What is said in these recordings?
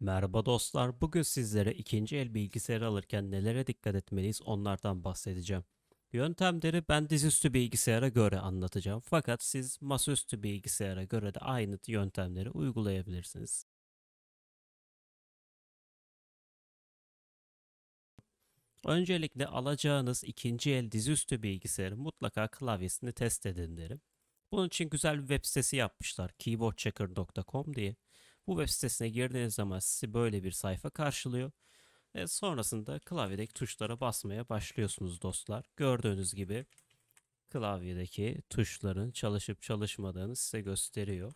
Merhaba dostlar. Bugün sizlere ikinci el bilgisayar alırken nelere dikkat etmeliyiz onlardan bahsedeceğim. Yöntemleri ben dizüstü bilgisayara göre anlatacağım. Fakat siz masaüstü bilgisayara göre de aynı yöntemleri uygulayabilirsiniz. Öncelikle alacağınız ikinci el dizüstü bilgisayarı mutlaka klavyesini test edin derim. Bunun için güzel bir web sitesi yapmışlar. keyboardchecker.com diye. Bu web sitesine girdiğiniz zaman sizi böyle bir sayfa karşılıyor. Ve sonrasında klavyedeki tuşlara basmaya başlıyorsunuz dostlar. Gördüğünüz gibi klavyedeki tuşların çalışıp çalışmadığını size gösteriyor.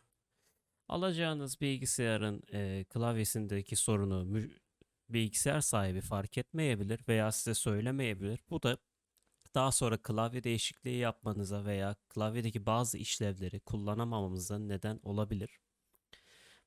Alacağınız bilgisayarın e, klavyesindeki sorunu bilgisayar sahibi fark etmeyebilir veya size söylemeyebilir. Bu da daha sonra klavye değişikliği yapmanıza veya klavyedeki bazı işlevleri kullanamamamıza neden olabilir.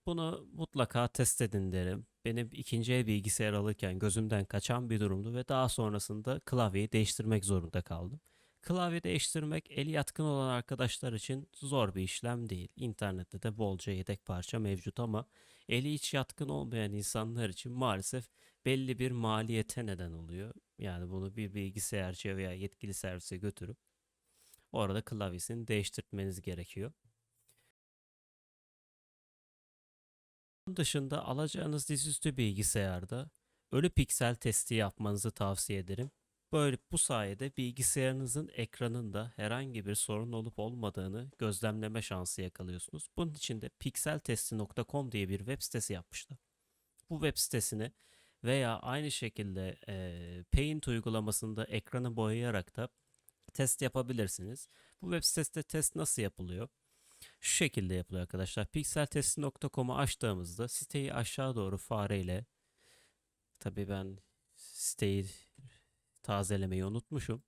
Bunu mutlaka test edin derim. Benim ikinci el bilgisayar alırken gözümden kaçan bir durumdu ve daha sonrasında klavyeyi değiştirmek zorunda kaldım. Klavye değiştirmek eli yatkın olan arkadaşlar için zor bir işlem değil. İnternette de bolca yedek parça mevcut ama eli hiç yatkın olmayan insanlar için maalesef belli bir maliyete neden oluyor. Yani bunu bir bilgisayarcıya veya yetkili servise götürüp orada klavyesini değiştirmeniz gerekiyor. Bunun dışında alacağınız dizüstü bilgisayarda ölü piksel testi yapmanızı tavsiye ederim. Böyle bu sayede bilgisayarınızın ekranında herhangi bir sorun olup olmadığını gözlemleme şansı yakalıyorsunuz. Bunun için de pixeltesti.com diye bir web sitesi yapmışlar. Bu web sitesini veya aynı şekilde e, Paint uygulamasında ekranı boyayarak da test yapabilirsiniz. Bu web sitesinde test nasıl yapılıyor? Şu şekilde yapılıyor arkadaşlar. Pixeltesti.com'u açtığımızda siteyi aşağı doğru fareyle tabii ben siteyi tazelemeyi unutmuşum.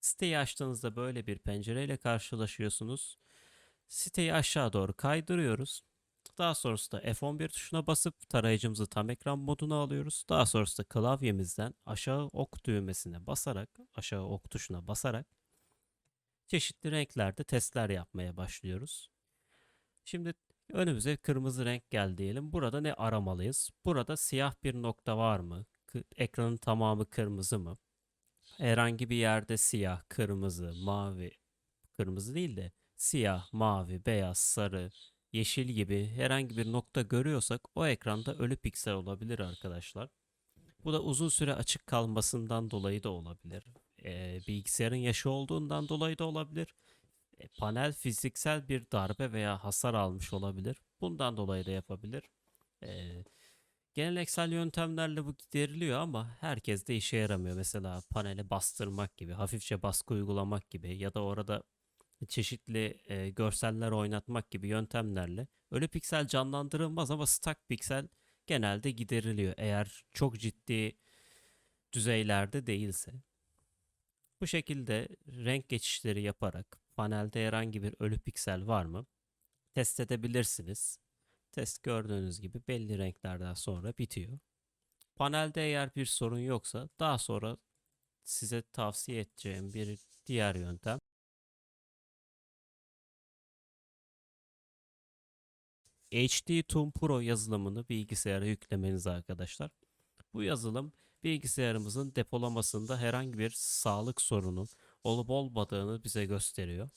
Siteyi açtığınızda böyle bir pencereyle karşılaşıyorsunuz. Siteyi aşağı doğru kaydırıyoruz. Daha sonrasında F11 tuşuna basıp tarayıcımızı tam ekran moduna alıyoruz. Daha sonrasında klavyemizden aşağı ok düğmesine basarak, aşağı ok tuşuna basarak çeşitli renklerde testler yapmaya başlıyoruz. Şimdi önümüze kırmızı renk geldi diyelim. Burada ne aramalıyız? Burada siyah bir nokta var mı? Ekranın tamamı kırmızı mı? Herhangi bir yerde siyah, kırmızı, mavi, kırmızı değil de siyah, mavi, beyaz, sarı, yeşil gibi herhangi bir nokta görüyorsak o ekranda ölü piksel olabilir arkadaşlar. Bu da uzun süre açık kalmasından dolayı da olabilir. Ee, bilgisayarın yaşı olduğundan dolayı da olabilir. E, panel fiziksel bir darbe veya hasar almış olabilir. Bundan dolayı da yapabilir. E, geleneksel yöntemlerle bu gideriliyor ama herkes de işe yaramıyor. Mesela panele bastırmak gibi, hafifçe baskı uygulamak gibi ya da orada çeşitli e, görseller oynatmak gibi yöntemlerle ölü piksel canlandırılmaz ama stack piksel genelde gideriliyor eğer çok ciddi düzeylerde değilse. Bu şekilde renk geçişleri yaparak panelde herhangi bir ölü piksel var mı test edebilirsiniz. Test gördüğünüz gibi belli renklerden sonra bitiyor. Panelde eğer bir sorun yoksa daha sonra size tavsiye edeceğim bir diğer yöntem HD Toon Pro yazılımını bilgisayara yüklemeniz arkadaşlar. Bu yazılım bilgisayarımızın depolamasında herhangi bir sağlık sorunu olup olmadığını bize gösteriyor.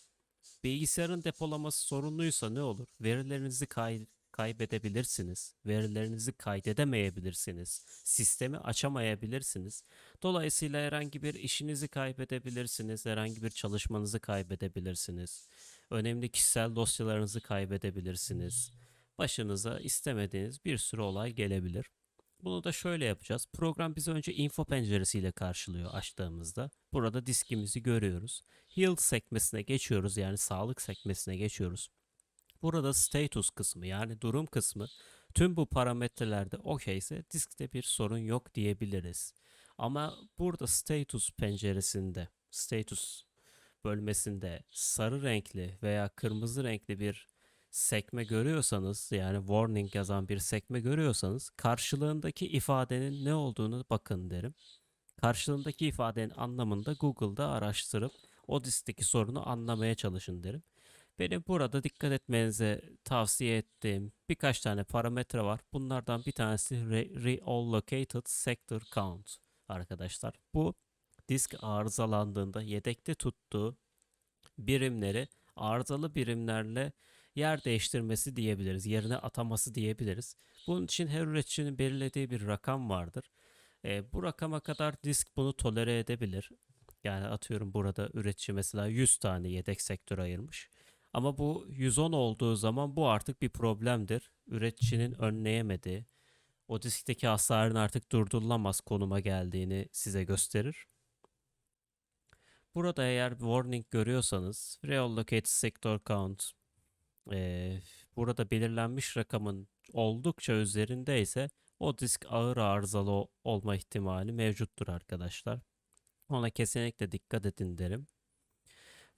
Bilgisayarın depolaması sorunluysa ne olur? Verilerinizi kay- kaybedebilirsiniz. Verilerinizi kaydedemeyebilirsiniz. Sistemi açamayabilirsiniz. Dolayısıyla herhangi bir işinizi kaybedebilirsiniz. Herhangi bir çalışmanızı kaybedebilirsiniz. Önemli kişisel dosyalarınızı kaybedebilirsiniz. Başınıza istemediğiniz bir sürü olay gelebilir. Bunu da şöyle yapacağız. Program bizi önce info penceresiyle karşılıyor açtığımızda. Burada diskimizi görüyoruz. Health sekmesine geçiyoruz yani sağlık sekmesine geçiyoruz. Burada status kısmı yani durum kısmı tüm bu parametrelerde okey ise diskte bir sorun yok diyebiliriz. Ama burada status penceresinde, status bölmesinde sarı renkli veya kırmızı renkli bir sekme görüyorsanız yani warning yazan bir sekme görüyorsanız karşılığındaki ifadenin ne olduğunu bakın derim. Karşılığındaki ifadenin anlamını da Google'da araştırıp o diskteki sorunu anlamaya çalışın derim. Benim burada dikkat etmenize tavsiye ettiğim birkaç tane parametre var. Bunlardan bir tanesi Re- Reallocated Sector Count arkadaşlar. Bu disk arızalandığında yedekte tuttuğu birimleri arızalı birimlerle yer değiştirmesi diyebiliriz. Yerine ataması diyebiliriz. Bunun için her üreticinin belirlediği bir rakam vardır. E, bu rakama kadar disk bunu tolere edebilir. Yani atıyorum burada üretici mesela 100 tane yedek sektör ayırmış. Ama bu 110 olduğu zaman bu artık bir problemdir. Üreticinin önleyemediği, o diskteki hasarın artık durdurulamaz konuma geldiğini size gösterir. Burada eğer warning görüyorsanız Reallocate Sector Count eee, burada belirlenmiş rakamın oldukça üzerinde ise o disk ağır arızalı olma ihtimali mevcuttur arkadaşlar. Ona kesinlikle dikkat edin derim.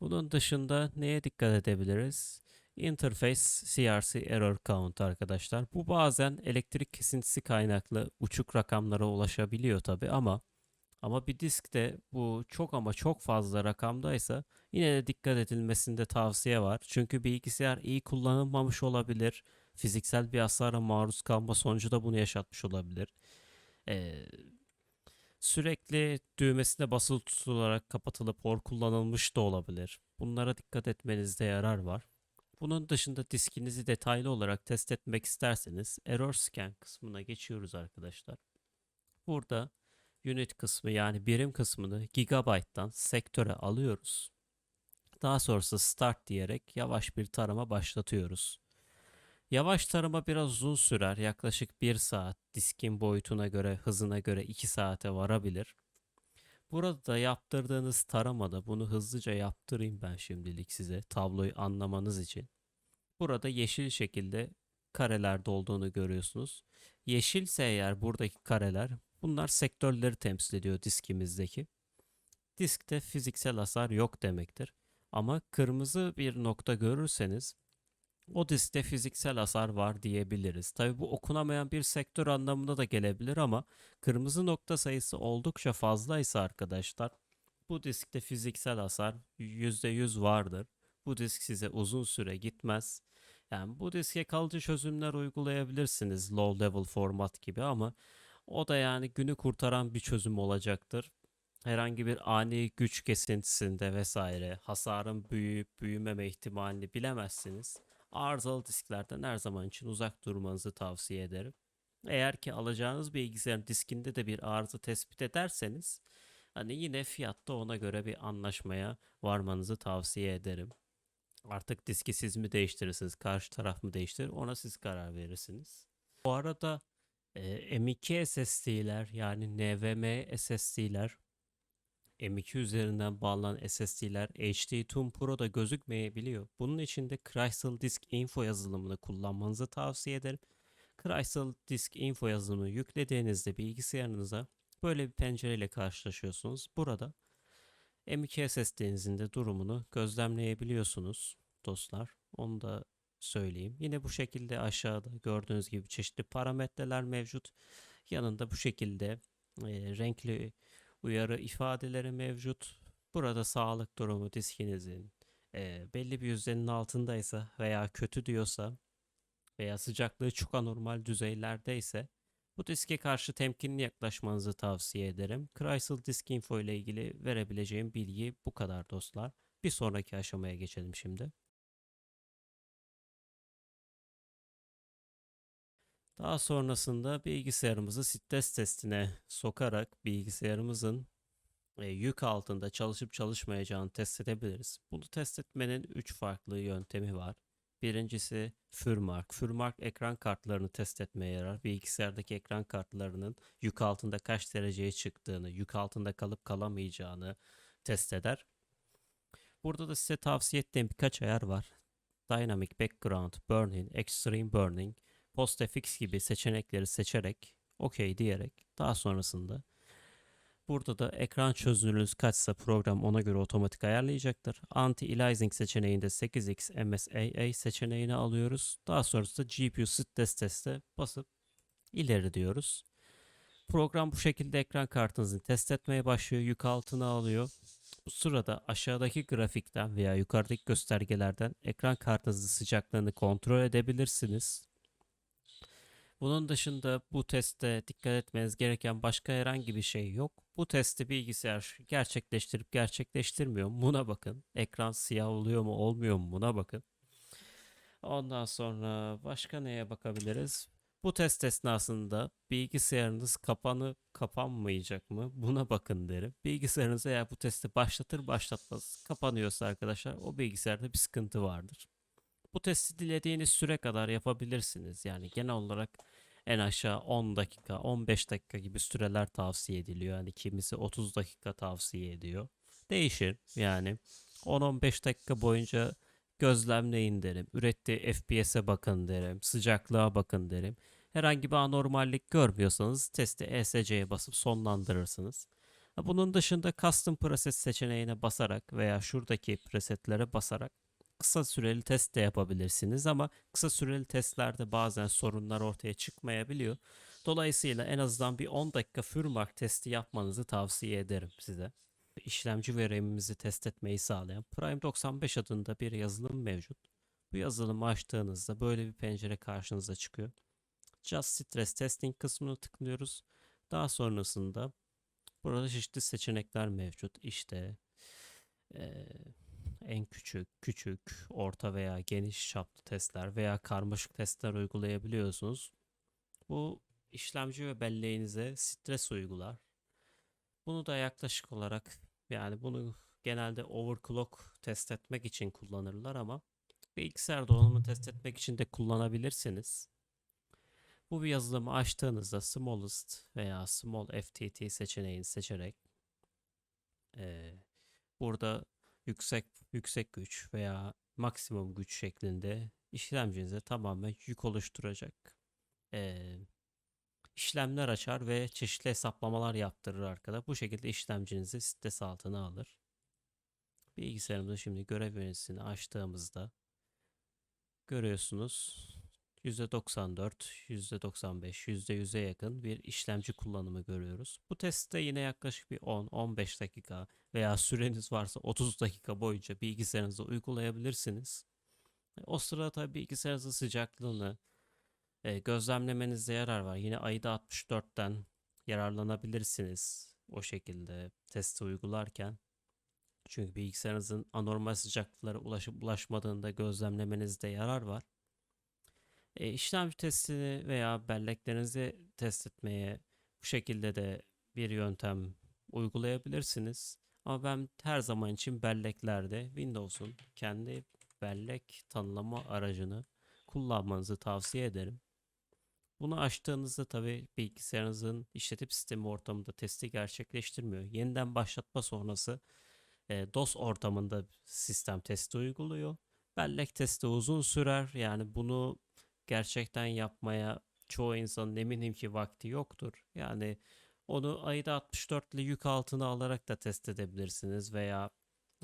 Bunun dışında neye dikkat edebiliriz? Interface CRC Error Count arkadaşlar. Bu bazen elektrik kesintisi kaynaklı uçuk rakamlara ulaşabiliyor tabi ama ama bir diskte bu çok ama çok fazla rakamdaysa yine de dikkat edilmesinde tavsiye var. Çünkü bilgisayar iyi kullanılmamış olabilir. Fiziksel bir hasara maruz kalma sonucu da bunu yaşatmış olabilir. Ee, sürekli düğmesine basılı tutularak kapatılıp hor kullanılmış da olabilir. Bunlara dikkat etmenizde yarar var. Bunun dışında diskinizi detaylı olarak test etmek isterseniz Error Scan kısmına geçiyoruz arkadaşlar. Burada unit kısmı yani birim kısmını gigabyte'dan sektöre alıyoruz. Daha sonrası start diyerek yavaş bir tarama başlatıyoruz. Yavaş tarama biraz uzun sürer. Yaklaşık 1 saat diskin boyutuna göre, hızına göre 2 saate varabilir. Burada yaptırdığınız taramada bunu hızlıca yaptırayım ben şimdilik size tabloyu anlamanız için. Burada yeşil şekilde karelerde olduğunu görüyorsunuz. Yeşilse eğer buradaki kareler bunlar sektörleri temsil ediyor diskimizdeki. Diskte fiziksel hasar yok demektir. Ama kırmızı bir nokta görürseniz o diskte fiziksel hasar var diyebiliriz. Tabi bu okunamayan bir sektör anlamında da gelebilir ama kırmızı nokta sayısı oldukça fazlaysa arkadaşlar bu diskte fiziksel hasar %100 vardır. Bu disk size uzun süre gitmez. Yani bu diske kalıcı çözümler uygulayabilirsiniz low level format gibi ama o da yani günü kurtaran bir çözüm olacaktır. Herhangi bir ani güç kesintisinde vesaire hasarın büyüyüp büyümeme ihtimalini bilemezsiniz. Arızalı disklerden her zaman için uzak durmanızı tavsiye ederim. Eğer ki alacağınız bilgisayarın diskinde de bir arıza tespit ederseniz hani yine fiyatta ona göre bir anlaşmaya varmanızı tavsiye ederim. Artık diski siz mi değiştirirsiniz, karşı taraf mı değiştirir ona siz karar verirsiniz. Bu arada e, M2 SSD'ler yani NVMe SSD'ler M2 üzerinden bağlanan SSD'ler HD Tune Pro'da gözükmeyebiliyor. Bunun için de Crystal Disk Info yazılımını kullanmanızı tavsiye ederim. Crystal Disk Info yazılımını yüklediğinizde bilgisayarınıza böyle bir pencereyle karşılaşıyorsunuz. Burada M2 SSD'nizin de durumunu gözlemleyebiliyorsunuz dostlar. Onu da söyleyeyim. Yine bu şekilde aşağıda gördüğünüz gibi çeşitli parametreler mevcut. Yanında bu şekilde e, renkli uyarı ifadeleri mevcut. Burada sağlık durumu diskinizin e, belli bir yüzdenin altındaysa veya kötü diyorsa veya sıcaklığı çok anormal düzeylerdeyse bu diske karşı temkinli yaklaşmanızı tavsiye ederim. Crystal Disk Info ile ilgili verebileceğim bilgi bu kadar dostlar. Bir sonraki aşamaya geçelim şimdi. Daha sonrasında bilgisayarımızı stres testine sokarak bilgisayarımızın e, yük altında çalışıp çalışmayacağını test edebiliriz. Bunu test etmenin 3 farklı yöntemi var. Birincisi Furmark. Furmark ekran kartlarını test etmeye yarar. Bilgisayardaki ekran kartlarının yük altında kaç dereceye çıktığını, yük altında kalıp kalamayacağını test eder. Burada da size tavsiye ettiğim birkaç ayar var. Dynamic Background Burning, Extreme Burning, PostFX gibi seçenekleri seçerek OK diyerek daha sonrasında burada da ekran çözünürlüğünüz kaçsa program ona göre otomatik ayarlayacaktır. Anti-aliasing seçeneğinde 8x MSAA seçeneğini alıyoruz. Daha sonrasında GPU stres teste basıp ileri diyoruz. Program bu şekilde ekran kartınızı test etmeye başlıyor. Yük altına alıyor. Bu sırada aşağıdaki grafikten veya yukarıdaki göstergelerden ekran kartınızın sıcaklığını kontrol edebilirsiniz. Bunun dışında bu testte dikkat etmeniz gereken başka herhangi bir şey yok. Bu testi bilgisayar gerçekleştirip gerçekleştirmiyor mu buna bakın. Ekran siyah oluyor mu olmuyor mu buna bakın. Ondan sonra başka neye bakabiliriz? Bu test esnasında bilgisayarınız kapanıp kapanmayacak mı? Buna bakın derim. Bilgisayarınız eğer bu testi başlatır başlatmaz kapanıyorsa arkadaşlar o bilgisayarda bir sıkıntı vardır. Bu testi dilediğiniz süre kadar yapabilirsiniz. Yani genel olarak en aşağı 10 dakika, 15 dakika gibi süreler tavsiye ediliyor. Yani kimisi 30 dakika tavsiye ediyor. Değişir yani. 10-15 dakika boyunca gözlemleyin derim. Ürettiği FPS'e bakın derim. Sıcaklığa bakın derim. Herhangi bir anormallik görmüyorsanız testi ESC'ye basıp sonlandırırsınız. Bunun dışında custom preset seçeneğine basarak veya şuradaki presetlere basarak kısa süreli test de yapabilirsiniz ama kısa süreli testlerde bazen sorunlar ortaya çıkmayabiliyor. Dolayısıyla en azından bir 10 dakika Furmark testi yapmanızı tavsiye ederim size. İşlemci ve RAM'imizi test etmeyi sağlayan Prime 95 adında bir yazılım mevcut. Bu yazılımı açtığınızda böyle bir pencere karşınıza çıkıyor. Just Stress Testing kısmını tıklıyoruz. Daha sonrasında burada çeşitli seçenekler mevcut. İşte eee, en küçük, küçük, orta veya geniş çaplı testler veya karmaşık testler uygulayabiliyorsunuz. Bu işlemci ve belleğinize stres uygular. Bunu da yaklaşık olarak yani bunu genelde overclock test etmek için kullanırlar ama bilgisayar donanımı test etmek için de kullanabilirsiniz. Bu bir yazılımı açtığınızda smallest veya small FTT seçeneğini seçerek eee, burada yüksek yüksek güç veya maksimum güç şeklinde işlemcinize tamamen yük oluşturacak eee, işlemler açar ve çeşitli hesaplamalar yaptırır arkada. Bu şekilde işlemcinizi stres altına alır. Bilgisayarımızda şimdi görev yöneticisini açtığımızda görüyorsunuz %94, %95, %100'e yakın bir işlemci kullanımı görüyoruz. Bu testte yine yaklaşık bir 10-15 dakika veya süreniz varsa 30 dakika boyunca bilgisayarınızda uygulayabilirsiniz. O sırada tabii bilgisayarınızın sıcaklığını e, gözlemlemenizde yarar var. Yine AIDA 64'ten yararlanabilirsiniz o şekilde testi uygularken. Çünkü bilgisayarınızın anormal sıcaklıklara ulaşıp ulaşmadığında gözlemlemenizde yarar var. E, işlemci testini veya belleklerinizi test etmeye bu şekilde de bir yöntem uygulayabilirsiniz. Ama ben her zaman için belleklerde Windows'un kendi bellek tanımlama aracını kullanmanızı tavsiye ederim. Bunu açtığınızda tabii bilgisayarınızın işletim sistemi ortamında testi gerçekleştirmiyor. Yeniden başlatma sonrası e, DOS ortamında sistem testi uyguluyor. Bellek testi uzun sürer. Yani bunu gerçekten yapmaya çoğu insanın eminim ki vakti yoktur. Yani onu AIDA 64 ile yük altına alarak da test edebilirsiniz veya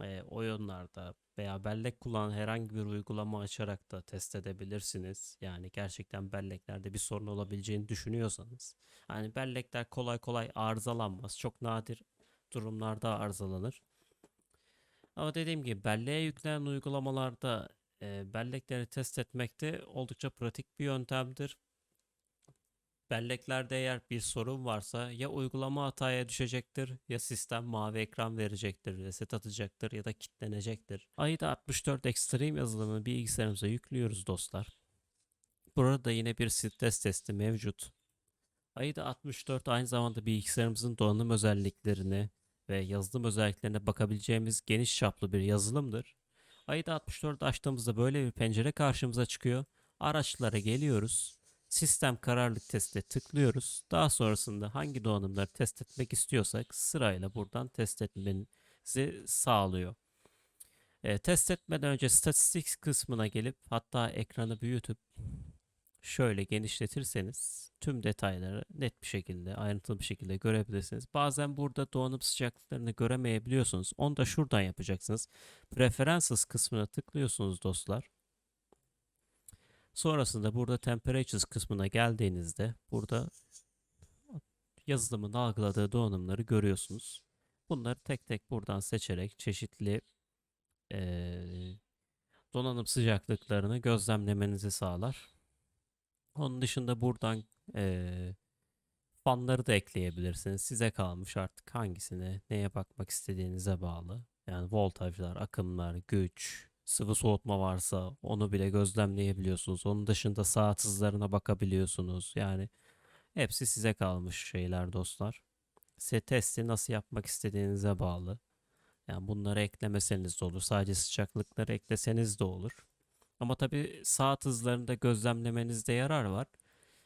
e, oyunlarda veya bellek kullanan herhangi bir uygulama açarak da test edebilirsiniz. Yani gerçekten belleklerde bir sorun olabileceğini düşünüyorsanız. Yani bellekler kolay kolay arızalanmaz. Çok nadir durumlarda arızalanır. Ama dediğim gibi belleğe yüklenen uygulamalarda bellekleri test etmekte oldukça pratik bir yöntemdir. Belleklerde eğer bir sorun varsa ya uygulama hataya düşecektir ya sistem mavi ekran verecektir, reset atacaktır ya da kilitlenecektir. AIDA 64 Extreme yazılımını bilgisayarımıza yüklüyoruz dostlar. Burada yine bir stres testi mevcut. AIDA 64 aynı zamanda bilgisayarımızın donanım özelliklerini ve yazılım özelliklerine bakabileceğimiz geniş çaplı bir yazılımdır. AIDA 64 açtığımızda böyle bir pencere karşımıza çıkıyor. Araçlara geliyoruz. Sistem kararlılık testine tıklıyoruz. Daha sonrasında hangi donanımları test etmek istiyorsak sırayla buradan test etmenizi sağlıyor. E, test etmeden önce statistics kısmına gelip hatta ekranı büyütüp şöyle genişletirseniz tüm detayları net bir şekilde, ayrıntılı bir şekilde görebilirsiniz. Bazen burada donanım sıcaklıklarını göremeyebiliyorsunuz. Onu da şuradan yapacaksınız. Preferences kısmına tıklıyorsunuz dostlar. Sonrasında burada Temperatures kısmına geldiğinizde burada yazılımın algıladığı donanımları görüyorsunuz. Bunları tek tek buradan seçerek çeşitli eee, donanım sıcaklıklarını gözlemlemenizi sağlar. Onun dışında buradan eee, fanları da ekleyebilirsiniz. Size kalmış artık hangisine, neye bakmak istediğinize bağlı. Yani voltajlar, akımlar, güç, sıvı soğutma varsa onu bile gözlemleyebiliyorsunuz. Onun dışında saat hızlarına bakabiliyorsunuz. Yani hepsi size kalmış şeyler dostlar. Size testi nasıl yapmak istediğinize bağlı. Yani bunları eklemeseniz de olur. Sadece sıcaklıkları ekleseniz de olur. Ama tabii saat hızlarını da gözlemlemenizde yarar var.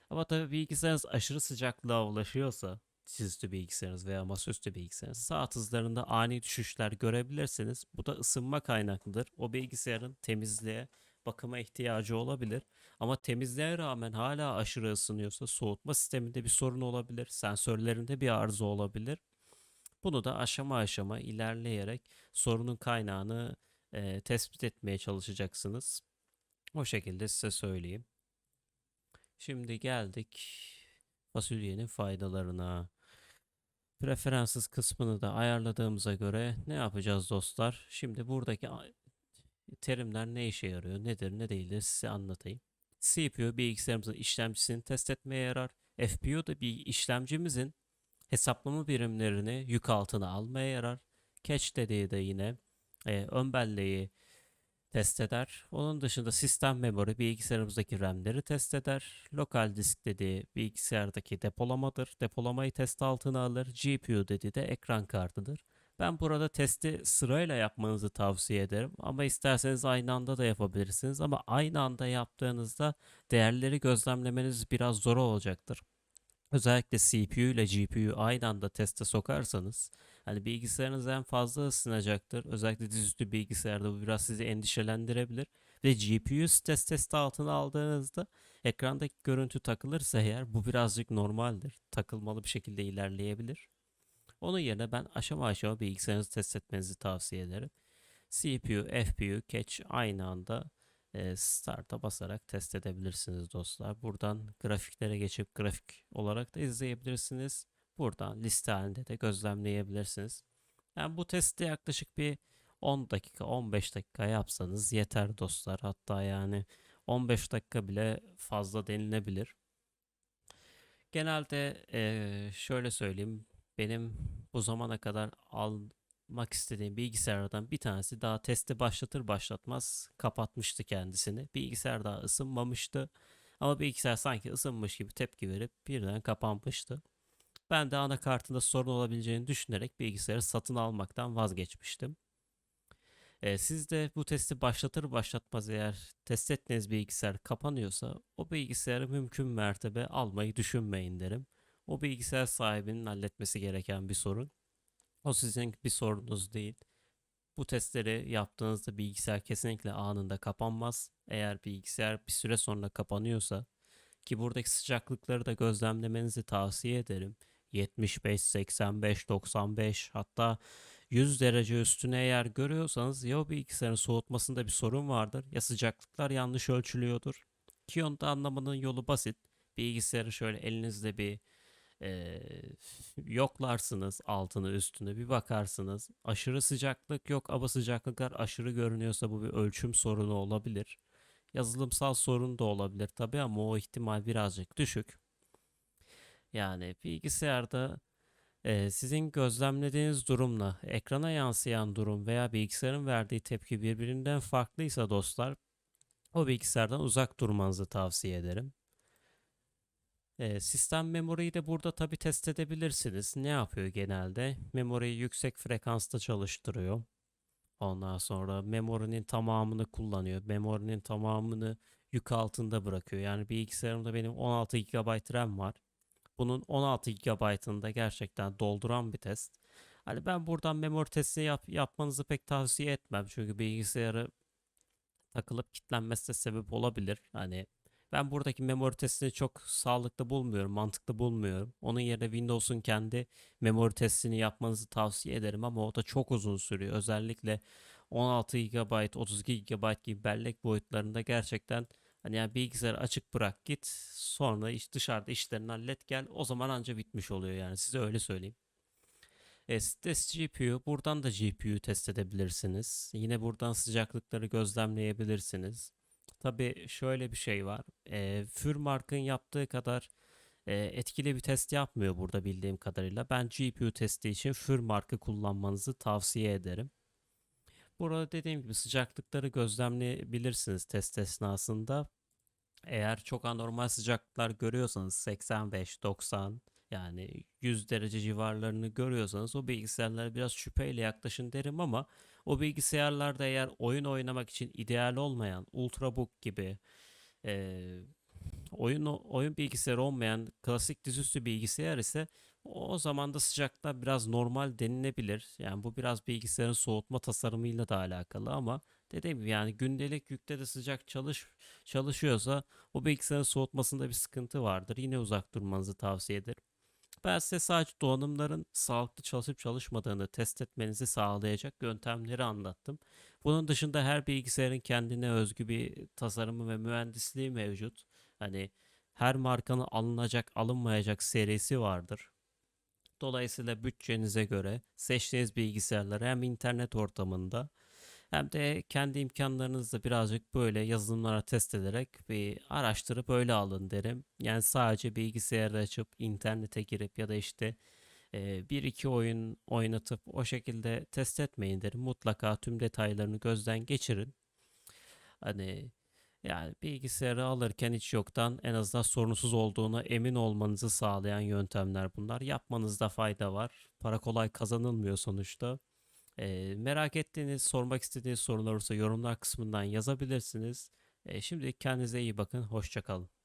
Ama tabii bilgisayarınız aşırı sıcaklığa ulaşıyorsa dizüstü bilgisayarınız veya masaüstü bilgisayarınız saat hızlarında ani düşüşler görebilirsiniz. Bu da ısınma kaynaklıdır. O bilgisayarın temizliğe, bakıma ihtiyacı olabilir. Ama temizliğe rağmen hala aşırı ısınıyorsa soğutma sisteminde bir sorun olabilir. Sensörlerinde bir arıza olabilir. Bunu da aşama aşama ilerleyerek sorunun kaynağını e, tespit etmeye çalışacaksınız. O şekilde size söyleyeyim. Şimdi geldik fasulyenin faydalarına. Preferanssız kısmını da ayarladığımıza göre ne yapacağız dostlar? Şimdi buradaki terimler ne işe yarıyor, nedir, ne değildir size anlatayım. CPU bilgisayarımızın işlemcisini test etmeye yarar. FPU da bir işlemcimizin hesaplama birimlerini yük altına almaya yarar. Cache dediği de yine e, ön belleği test eder. Onun dışında sistem memory bilgisayarımızdaki RAM'leri test eder. Lokal disk dediği bilgisayardaki depolamadır. Depolamayı test altına alır. GPU dediği de ekran kartıdır. Ben burada testi sırayla yapmanızı tavsiye ederim. Ama isterseniz aynı anda da yapabilirsiniz. Ama aynı anda yaptığınızda değerleri gözlemlemeniz biraz zor olacaktır. Özellikle CPU ile GPU aynı anda teste sokarsanız hani bilgisayarınız en fazla ısınacaktır. Özellikle dizüstü bilgisayarda bu biraz sizi endişelendirebilir. Ve GPU stres testi altına aldığınızda ekrandaki görüntü takılırsa eğer bu birazcık normaldir. Takılmalı bir şekilde ilerleyebilir. Onun yerine ben aşama aşama bilgisayarınızı test etmenizi tavsiye ederim. CPU, FPU, cache aynı anda e, start'a basarak test edebilirsiniz dostlar. Buradan grafiklere geçip grafik olarak da izleyebilirsiniz. Buradan liste halinde de gözlemleyebilirsiniz. Yani bu testi yaklaşık bir 10 dakika 15 dakika yapsanız yeter dostlar. Hatta yani 15 dakika bile fazla denilebilir. Genelde eee, şöyle söyleyeyim. Benim bu zamana kadar almak istediğim bilgisayardan bir tanesi daha testi başlatır başlatmaz kapatmıştı kendisini. Bilgisayar daha ısınmamıştı. Ama bilgisayar sanki ısınmış gibi tepki verip birden kapanmıştı. Ben de anakartında sorun olabileceğini düşünerek bilgisayarı satın almaktan vazgeçmiştim. Ee, siz de bu testi başlatır başlatmaz eğer test ettiğiniz bilgisayar kapanıyorsa o bilgisayarı mümkün mertebe almayı düşünmeyin derim. O bilgisayar sahibinin halletmesi gereken bir sorun. O sizin bir sorunuz değil. Bu testleri yaptığınızda bilgisayar kesinlikle anında kapanmaz. Eğer bilgisayar bir süre sonra kapanıyorsa ki buradaki sıcaklıkları da gözlemlemenizi tavsiye ederim. 75, 85, 95 hatta 100 derece üstüne eğer görüyorsanız ya o bilgisayarın soğutmasında bir sorun vardır ya sıcaklıklar yanlış ölçülüyordur. Ki onu da anlamanın yolu basit. Bilgisayarı şöyle elinizde bir yoklarsınız altını üstüne bir bakarsınız. Aşırı sıcaklık yok ama sıcaklıklar aşırı görünüyorsa bu bir ölçüm sorunu olabilir. Yazılımsal sorun da olabilir tabii ama o ihtimal birazcık düşük. Yani bilgisayarda e, sizin gözlemlediğiniz durumla ekrana yansıyan durum veya bilgisayarın verdiği tepki birbirinden farklıysa dostlar o bilgisayardan uzak durmanızı tavsiye ederim. E, sistem memoriyi de burada tabi test edebilirsiniz. Ne yapıyor genelde? Memoriyi yüksek frekansta çalıştırıyor. Ondan sonra memorinin tamamını kullanıyor. Memorinin tamamını yük altında bırakıyor. Yani bilgisayarımda benim 16 GB RAM var. Bunun 16 GB'ını da gerçekten dolduran bir test. Hani ben buradan memori testi yap, yapmanızı pek tavsiye etmem. Çünkü bilgisayarı takılıp kilitlenmesi de sebep olabilir. Hani ben buradaki memori testini çok sağlıklı bulmuyorum, mantıklı bulmuyorum. Onun yerine Windows'un kendi memori testini yapmanızı tavsiye ederim ama o da çok uzun sürüyor. Özellikle 16 GB, 32 GB gibi bellek boyutlarında gerçekten hani yani bilgisayarı açık bırak git sonra iş dışarıda işlerini hallet gel o zaman anca bitmiş oluyor yani size öyle söyleyeyim. E, stres GPU, buradan da GPU test edebilirsiniz. Yine buradan sıcaklıkları gözlemleyebilirsiniz. Tabii şöyle bir şey var. E, Furmark'ın yaptığı kadar e, etkili bir test yapmıyor burada bildiğim kadarıyla. Ben GPU testi için Furmark'ı kullanmanızı tavsiye ederim. Burada dediğim gibi sıcaklıkları gözlemleyebilirsiniz test esnasında. Eğer çok anormal sıcaklıklar görüyorsanız 85, 90 yani 100 derece civarlarını görüyorsanız o bilgisayarlara biraz şüpheyle yaklaşın derim ama o bilgisayarlarda eğer oyun oynamak için ideal olmayan Ultrabook gibi eee, oyun oyun bilgisayarı olmayan klasik dizüstü bilgisayar ise o zaman da sıcaklıklar biraz normal denilebilir. Yani bu biraz bilgisayarın soğutma tasarımıyla da alakalı ama dediğim gibi yani gündelik yükte de sıcak çalış çalışıyorsa o bilgisayarın soğutmasında bir sıkıntı vardır. Yine uzak durmanızı tavsiye ederim. Ben size sadece donanımların sağlıklı çalışıp çalışmadığını test etmenizi sağlayacak yöntemleri anlattım. Bunun dışında her bilgisayarın kendine özgü bir tasarımı ve mühendisliği mevcut. Hani her markanın alınacak alınmayacak serisi vardır. Dolayısıyla bütçenize göre seçtiğiniz bilgisayarları hem internet ortamında hem de kendi imkanlarınızla birazcık böyle yazılımlara test ederek bir araştırıp öyle alın derim. Yani sadece bilgisayarı açıp internete girip ya da işte e, bir iki oyun oynatıp o şekilde test etmeyin derim. Mutlaka tüm detaylarını gözden geçirin. Hani yani bilgisayarı alırken hiç yoktan en azından sorunsuz olduğuna emin olmanızı sağlayan yöntemler bunlar. Yapmanızda fayda var. Para kolay kazanılmıyor sonuçta. Ee, merak ettiğiniz, sormak istediğiniz sorular olursa yorumlar kısmından yazabilirsiniz. Ee, şimdilik kendinize iyi bakın. Hoşça kalın.